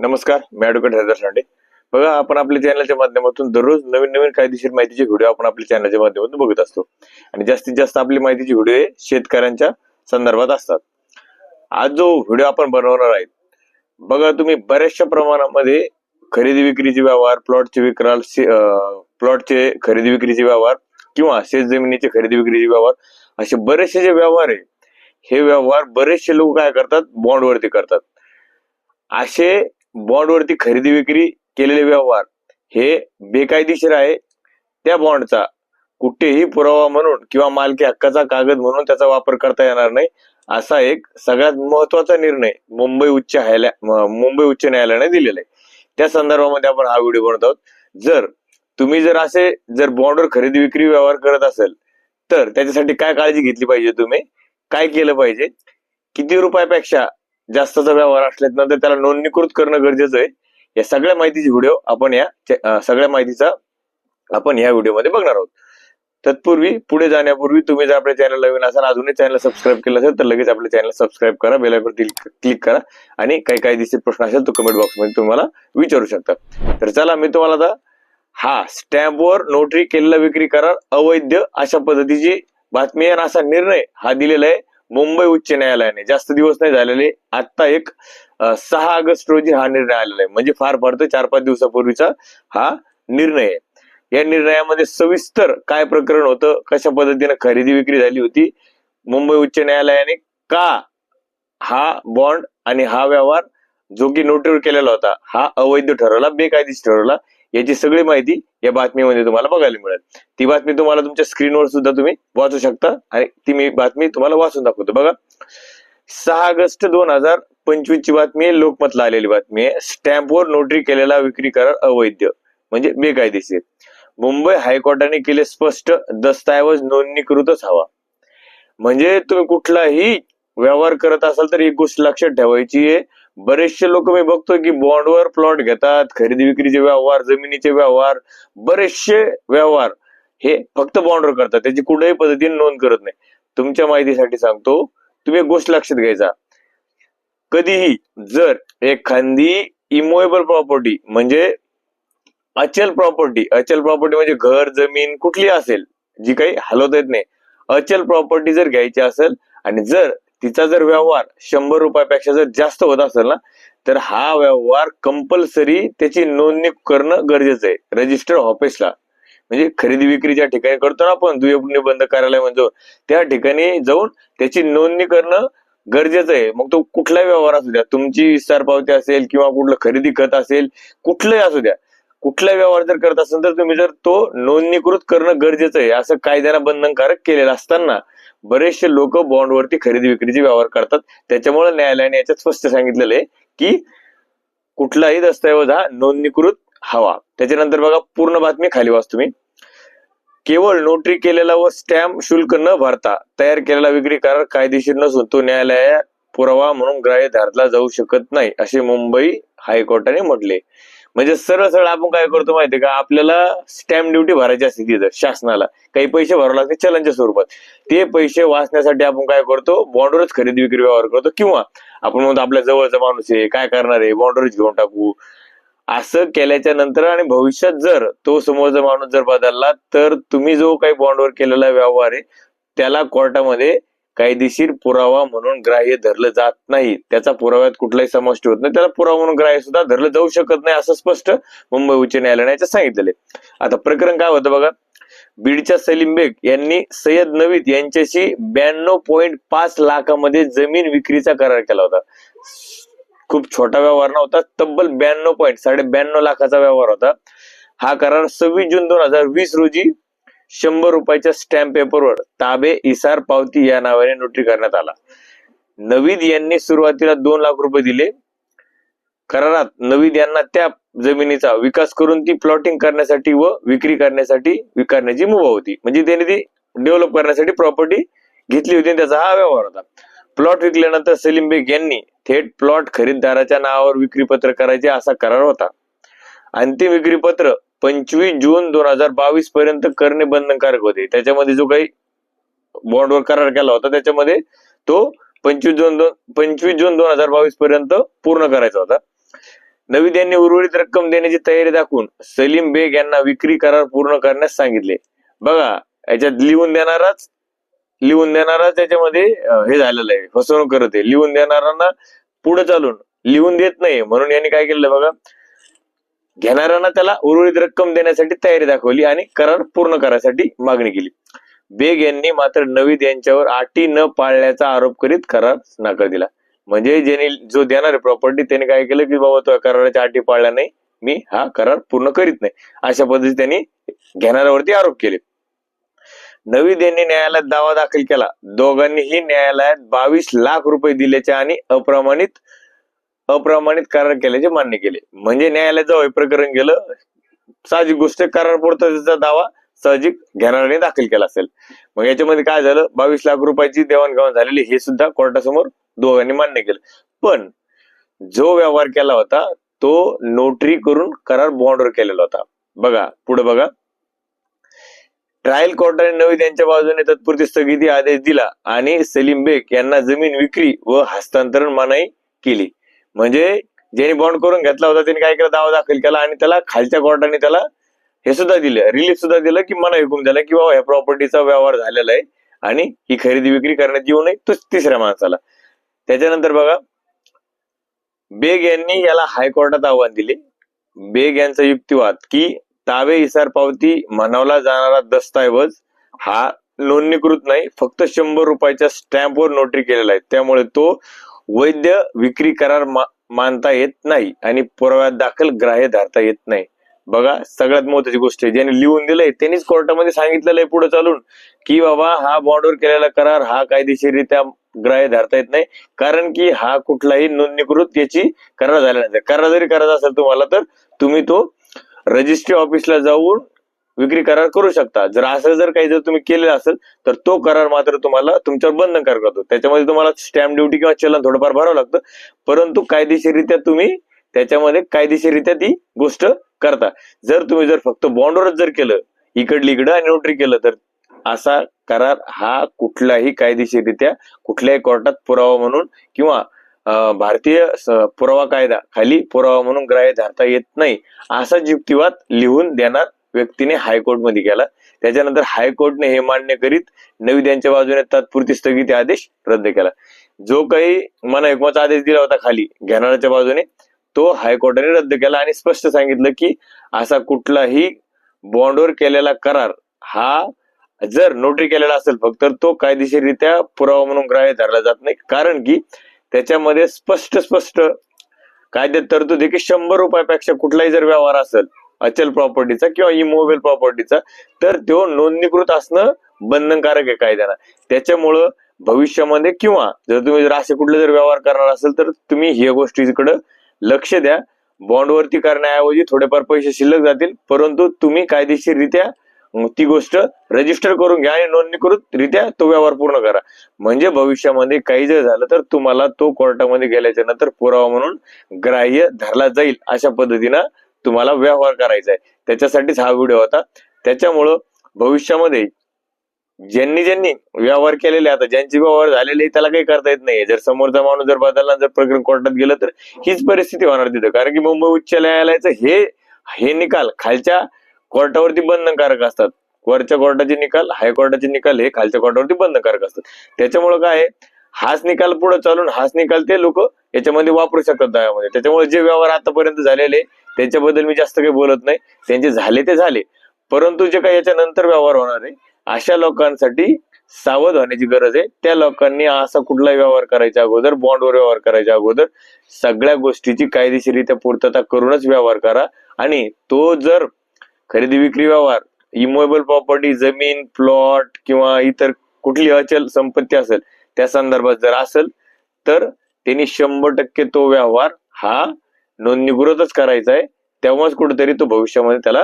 नमस्कार मी ॲडव्होकेट हैदर सांडे बघा आपण आपल्या चॅनलच्या माध्यमातून दररोज नवीन नवीन कायदेशीर माहितीचे व्हिडिओ आपण आपल्या चॅनलच्या माध्यमातून बघत असतो. आणि जास्तीत जास्त आपली माहितीचे व्हिडिओ हे शेतकऱ्यांच्या संदर्भात असतात. आज जो व्हिडिओ आपण बनवणार आहे बघा तुम्ही बऱ्याचशा प्रमाणामध्ये खरेदी विक्रीचे व्यवहार प्लॉटचे विक्राल प्लॉटचे खरेदी विक्रीचे व्यवहार किंवा शेत जमिनीचे खरेदी विक्रीचे व्यवहार असे बरेचसे जे व्यवहार आहे हे व्यवहार बरेचसे लोक काय करतात? बॉन्डवरती करतात. असे बॉन्डवरती खरेदी विक्री केलेले व्यवहार. हे बेकायदेशीर आहे. त्या बॉन्डचा कुठेही पुरावा म्हणून किंवा मालकी हक्काचा कागद म्हणून त्याचा वापर करता येणार नाही असा एक सगळ्यात महत्त्वाचा निर्णय मुंबई उच्च न्यायालय मुंबई उच्च न्यायालयाने दिलेला आहे. त्या संदर्भामध्ये आपण हा व्हिडिओ बनवत आहोत. जर तुम्ही जर असे जर बॉन्डवर खरेदी विक्री व्यवहार करत असेल तर त्याच्यासाठी काय काळजी घेतली पाहिजे तुम्ही? काय केलं पाहिजे? किती रुपयापेक्षा जास्तचा व्यवहार असलेत ना तर त्याला नोंदणीकृत करणं गरजेचं आहे. या सगळ्या माहितीची व्हिडिओ आपण या सगळ्या माहितीचा आपण या व्हिडिओमध्ये बघणार आहोत. तत्पूर्वी पुढे जाण्यापूर्वी तुम्ही जर आपल्या चॅनल नवीन असाल अजूनही चॅनल सबस्क्राईब केलं असेल तर लगेच आपल्या चॅनल सबस्क्राईब करा बेल क्लिक करा आणि काही काही दिसत प्रश्न असेल तो कमेंट बॉक्समध्ये तुम्हाला विचारू शकता. तर चला मी तुम्हाला आता हा स्टॅम्पवर नोटरी केलेला विक्री करार अवैध अशा पद्धतीची बातमी आहे आणि असा निर्णय हा दिलेला आहे. मुंबई उच्च न्यायालयाने जास्त दिवस नाही झालेले आता एक सहा ऑगस्ट रोजी हा निर्णय आलेला आहे. म्हणजे फार फार तर चार पाच दिवसापूर्वीचा हा निर्णय आहे. या निर्णयामध्ये सविस्तर काय प्रकरण होतं कशा पद्धतीने खरेदी विक्री झाली होती मुंबई उच्च न्यायालयाने का हा बॉन्ड आणि हा व्यवहार जो की नोटीवर केलेला होता हा अवैध ठरवला बेकायदेशीर ठरवला याची सगळी माहिती या बातमीमध्ये तुम्हाला बघायला मिळेल. ती बातमी तुम्हाला तुमच्या स्क्रीनवर सुद्धा तुम्ही वाचू शकता आणि ती मी बातमी तुम्हाला वाचून दाखवतो. बघा सहा ऑगस्ट दोन हजार पंचवीस ची बातमी आहे लोकमतला आलेली बातमी आहे. स्टॅम्पवर नोटरी केलेला विक्री करार अवैध म्हणजे बेकायदेशीर. मुंबई हायकोर्टाने केले स्पष्ट दस्तऐवज नोंदणीकृतच हवा. म्हणजे तुम्ही कुठलाही व्यवहार करत असाल तर एक गोष्ट लक्षात ठेवायची आहे बरेचसे लोक मी बघतो की बॉन्डवर प्लॉट घेतात खरेदी विक्रीचे व्यवहार जमिनीचे व्यवहार बरेचसे व्यवहार हे फक्त बॉन्डवर करतात. त्याची कुठल्याही पद्धतीने नोंद करत नाही. तुमच्या माहितीसाठी सांगतो तुम्ही एक गोष्ट लक्षात घ्यायचा. कधीही जर एखादी इमोएबल प्रॉपर्टी म्हणजे अचल प्रॉपर्टी अचल प्रॉपर्टी म्हणजे घर जमीन कुठली असेल जी काही हलवता येत नाही अचल प्रॉपर्टी जर घ्यायची असेल आणि जर तिचा जर व्यवहार शंभर रुपयापेक्षा जर जास्त होत असेल ना तर हा व्यवहार कंपल्सरी त्याची नोंदणी करणं गरजेचं आहे. रजिस्टर ऑफिसला म्हणजे खरेदी विक्री ज्या ठिकाणी करतो ना आपण दुय्यम कार्यालय म्हणजे त्या ठिकाणी जाऊन त्याची नोंदणी करणं गरजेचं आहे. मग तो कुठलाही व्यवहार असू द्या तुमची विस्तार पावती असेल किंवा कुठलं खरेदी खत असेल कुठलंही असू द्या कुठलाही व्यवहार जर करत असेल तर तुम्ही जर तो नोंदणीकृत करणं गरजेचं आहे. असं कायद्याला बंधनकारक केलेलं असताना बरेचसे लोक बॉन्डवरती खरेदी विक्रीचे व्यवहार करतात. त्याच्यामुळे न्यायालयाने याच्यात स्पष्ट सांगितलेलं आहे की कुठलाही दस्तऐवज हा नोंदणीकृत हवा. त्याच्यानंतर बघा पूर्ण बातमी खाली वाच तुम्ही केवळ नोटरी केलेला व स्टॅम्प शुल्क न भरता तयार केलेला विक्री करार कायदेशीर नसून तो न्यायालयात पुरावा म्हणून ग्राह्य धरला जाऊ शकत नाही असे मुंबई हायकोर्टाने म्हटले. म्हणजे सरळ सरळ आपण काय करतो माहितीये का? आपल्याला स्टॅम्प ड्युटी भरायची असते तिथं शासनाला. काही पैसे भरावे लागते चलनच्या स्वरूपात. ते पैसे वाचण्यासाठी आपण काय करतो? बॉन्डवरच खरेदी विक्री व्यवहार करतो. किंवा आपण म्हणतो आपल्या जवळचा माणूस आहे काय करणार आहे? बॉन्डवरच घेऊन टाकू. असं केल्याच्यानंतर आणि भविष्यात जर तो समोरचा माणूस जर बदलला तर तुम्ही जो काही बॉन्डवर केलेला व्यवहार आहे त्याला कोर्टामध्ये कायदेशीर पुरावा म्हणून ग्राह्य धरलं जात नाही. त्याचा पुराव्यात कुठलाही समाविष्ट होत नाही. त्याला पुरावा म्हणून ग्राह्य सुद्धा धरलं जाऊ शकत नाही असं स्पष्ट मुंबई उच्च न्यायालयाने याच्यात सांगितलेले आता प्रकरण काय होतं बघा? बीडच्या सलीम बेग यांनी सय्यद नवीद यांच्याशी ब्याण्णव पॉईंट पाच लाखामध्ये जमीन विक्रीचा करार केला होता. खूप छोटा व्यवहार नव्हता तब्बल ब्याण्णव पॉईंट साडे ब्याण्णव लाखाचा व्यवहार होता. हा करार सव्वीस जून दोन हजार वीस रोजी शंभर रुपयाच्या स्टॅम्प पेपरवर ताबे इसार पावती या नावाने नोटरी करण्यात आला. नवीद यांनी सुरुवातीला दोन लाख रुपये दिले. करारात नवीद यांना त्या जमिनीचा विकास करून ती प्लॉटिंग करण्यासाठी व विक्री करण्यासाठी विकारण्याची मुभा होती. म्हणजे त्यांनी ती डेव्हलप करण्यासाठी प्रॉपर्टी घेतली होती आणि त्याचा हा व्यवहार होता. प्लॉट विकल्यानंतर सलीम बेग यांनी थेट प्लॉट खरीददाराच्या नावावर विक्रीपत्र करायचे असा करार होता. अंतिम विक्रीपत्र पंचवीस जून दोन हजार बावीस पर्यंत करणे बंधनकारक होते. त्याच्यामध्ये जो काही बॉन्डवर करार केला होता त्याच्यामध्ये तो पंचवीस जून दोन पंचवीस जून दोन हजार बावीस पर्यंत पूर्ण करायचा होता. नवीद यांनी उर्वरित रक्कम देण्याची तयारी दाखवून सलीम बेग यांना विक्री करार पूर्ण करण्यास सांगितले. बघा याच्यात लिहून देणाराच लिहून देणाराच त्याच्यामध्ये हे झालेलं आहे. फसवणूक करत आहे. लिहून देणाऱ्यांना पुढे चालून लिहून देत नाही म्हणून यांनी काय केलं बघा घेणाऱ्यांना त्याला उर्वरित रक्कम देण्यासाठी तयारी दाखवली आणि करार पूर्ण करायसाठी मागणी केली. बेग यांनी मात्र नवीद यांच्यावर अटी न पाळल्याचा आरोप करीत करार नकार दिला. म्हणजे ज्याने जो देणार आहे प्रॉपर्टी त्याने काय केलं की बाबा तो कराराच्या अटी पाळल्या नाही मी हा करार पूर्ण करीत नाही. अशा पद्धतीने त्यांनी घेणाऱ्यावरती आरोप केले. नवीद यांनी न्यायालयात दावा दाखल केला. दोघांनीही न्यायालयात बावीस लाख रुपये दिल्याचे आणि अप्रमाणित अप्रमाणित करार केल्याचे मान्य केले. म्हणजे न्यायालयात जेव्हा हे प्रकरण गेलं साहजिक गोष्ट आहे, करार त्याचा दावा साहजिक घेणाऱ्याने दाखल केला असेल. मग याच्यामध्ये काय झालं? बावीस लाख रुपयाची देवाणघेवाण झालेली हे सुद्धा कोर्टासमोर दोघांनी मान्य केलं. पण जो व्यवहार केला होता तो नोटरी करून करार बॉन्डवर केलेला होता. बघा पुढे बघा. ट्रायल कोर्टाने नवीद यांच्या बाजूने तत्पुरती स्थगिती आदेश दिला आणि सलीम बेग यांना जमीन विक्री व हस्तांतरण मनाई केली. म्हणजे ज्यांनी बॉन्ड करून घेतला होता त्यांनी काय केलं? दावा दाखल केला आणि त्याला खालच्या कोर्टाने त्याला हे सुद्धा दिलं रिलीफ सुद्धा दिलं की मना हुकूम दिला की बाबा ह्या प्रॉपर्टीचा व्यवहार झालेला आहे आणि ही खरेदी विक्री करण्यात येऊ नये तो तिसऱ्या माणसाला. त्याच्यानंतर बघा बेग यांनी याला हायकोर्टात आव्हान दिले. बेग यांचा युक्तिवाद की ताबे इसार पावती म्हणावला जाणारा दस्तऐवज हा नोंदणीकृत नाही फक्त शंभर रुपयाच्या स्टॅम्पवर नोटरी केलेला आहे. त्यामुळे तो वैध विक्री करार मा- मानता येत नाही आणि पुराव्यात दाखल ग्राह्य धरता येत नाही. बघा सगळ्यात महत्वाची गोष्ट आहे. ज्यांनी लिहून दिलंय त्यांनीच कोर्टामध्ये सांगितलेलं आहे पुढे चालून की बाबा हा बॉन्डवर केलेला करार हा कायदेशीररित्या ग्राह्य धरता येत नाही कारण की हा कुठलाही नोंदणीकृत याची करार झाला नाही. करार जरी करायचा असेल तुम्हाला तर तुम्ही तो रजिस्ट्री ऑफिसला जाऊन विक्री करार करू शकता. जर असं जर काही जर तुम्ही केलेलं असेल तर तो करार मात्र तुम्हाला तुमच्यावर बंधनकारक होतो त्याच्यामध्ये तुम्हाला स्टॅम्प ड्युटी किंवा चलन थोडंफार भरावं लागतं. परंतु कायदेशीररित्या तुम्ही त्याच्यामध्ये कायदेशीररित्या ती गोष्ट करता. जर तुम्ही जर फक्त बॉन्डवरच जर केलं इकडली इकडं आणि नोटरी केलं तर असा करार हा कुठलाही कायदेशीररित्या कुठल्याही कोर्टात पुरावा म्हणून किंवा भारतीय पुरावा कायदा खाली पुरावा म्हणून ग्राह्य धरता येत नाही. असा युक्तिवाद लिहून देणार व्यक्तीने हायकोर्टमध्ये केला. त्याच्यानंतर हायकोर्टने हे मान्य करीत नवीद यांच्या बाजूने तात्पुरती स्थगिती आदेश रद्द केला. जो काही मना एकमाचा आदेश दिला होता खाली घेणाऱ्याच्या बाजूने तो हायकोर्टाने रद्द केला आणि स्पष्ट सांगितलं की असा कुठलाही बॉन्डवर केलेला करार हा जर नोटरी केलेला असेल फक्त तर तो कायदेशीररित्या पुरावा म्हणून ग्राह्य धरला जात नाही. कारण की त्याच्यामध्ये स्पष्ट स्पष्ट कायद्यात तरतूद की शंभर रुपयापेक्षा कुठलाही जर व्यवहार असेल अचल प्रॉपर्टीचा किंवा इमोबेल प्रॉपर्टीचा तर तो नोंदणीकृत असणं बंधनकारक आहे कायद्यानं त्याच्यामुळं भविष्यामध्ये किंवा जर तुम्ही जर असे कुठले जर व्यवहार करणार असेल तर तुम्ही ह्या गोष्टीकडे लक्ष द्या. बॉन्डवरती करण्याऐवजी थोडेफार पैसे शिल्लक जातील परंतु तुम्ही कायदेशीररित्या ती गोष्ट रजिस्टर करून घ्या आणि नोंदणीकृत रित्या तो व्यवहार पूर्ण करा. म्हणजे भविष्यामध्ये काही जर झालं तर तुम्हाला तो कोर्टामध्ये गेल्याच्यानंतर पुरावा म्हणून ग्राह्य धरला जाईल अशा पद्धतीनं तुम्हाला व्यवहार करायचा आहे त्याच्यासाठीच हा व्हिडिओ होता. त्याच्यामुळं भविष्यामध्ये ज्यांनी ज्यांनी व्यवहार केलेले आता ज्यांचे व्यवहार झालेले त्याला काही करता येत नाही जर समोरचा माणूस जर बदलला जर प्रकरण कोर्टात गेलं तर हीच परिस्थिती होणार तिथं. कारण की मुंबई उच्च न्यायालयाचं हे हे निकाल खालच्या कोर्टावरती बंधनकारक असतात. वरच्या कोर्टाचे निकाल हायकोर्टाचे निकाल हे खालच्या कोर्टावरती बंधनकारक असतात. त्याच्यामुळे काय आहे, हाच निकाल पुढे चालून हाच निकाल ते लोक याच्यामध्ये वापरू शकतात दहामध्ये त्याच्यामुळे जे व्यवहार आतापर्यंत झालेले त्याच्याबद्दल मी जास्त काही बोलत नाही. त्यांचे झाले ते झाले. परंतु जे काही याच्या नंतर व्यवहार होणार आहे अशा लोकांसाठी सावध होण्याची गरज आहे. त्या लोकांनी असा कुठलाही व्यवहार करायच्या अगोदर बॉन्डवर व्यवहार करायच्या अगोदर सगळ्या गोष्टीची कायदेशीरित्या पूर्तता करूनच व्यवहार करा. आणि तो जर खरेदी विक्री व्यवहार इमोबल प्रॉपर्टी जमीन प्लॉट किंवा इतर कुठली अचल संपत्ती असेल त्या संदर्भात जर असेल तर त्यांनी शंभर टक्के तो व्यवहार हा नोंदणीकृतच करायचा आहे. तेव्हाच कुठेतरी तो भविष्यामध्ये त्याला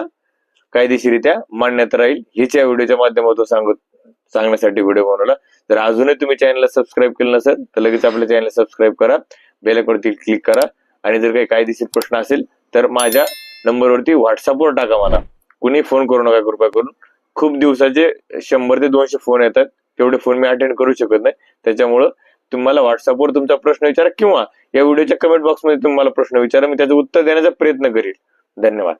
कायदेशीरित्या मांडण्यात राहील. हेच या व्हिडिओच्या माध्यमातून सांगत सांगण्यासाठी व्हिडिओ बनवला. जर अजूनही तुम्ही चॅनलला सबस्क्राईब केलं नसेल तर लगेच आपल्या चॅनलला सबस्क्राईब करा. बेलाकडे क्लिक करा. आणि जर काही कायदेशीर प्रश्न असेल तर माझ्या नंबरवरती व्हॉट्सअपवर टाका मला. कुणी फोन करू नका कृपया करून. खूप दिवसाचे शंभर ते दोनशे फोन येतात. तेवढे फोन मी अटेंड करू शकत नाही. त्याच्यामुळं तुम्हाला व्हॉट्सअपवर तुमचा प्रश्न विचारा किंवा या व्हिडिओच्या कमेंट बॉक्समध्ये तुम्हाला प्रश्न विचारा. मी त्याचं उत्तर देण्याचा प्रयत्न करेल. धन्यवाद.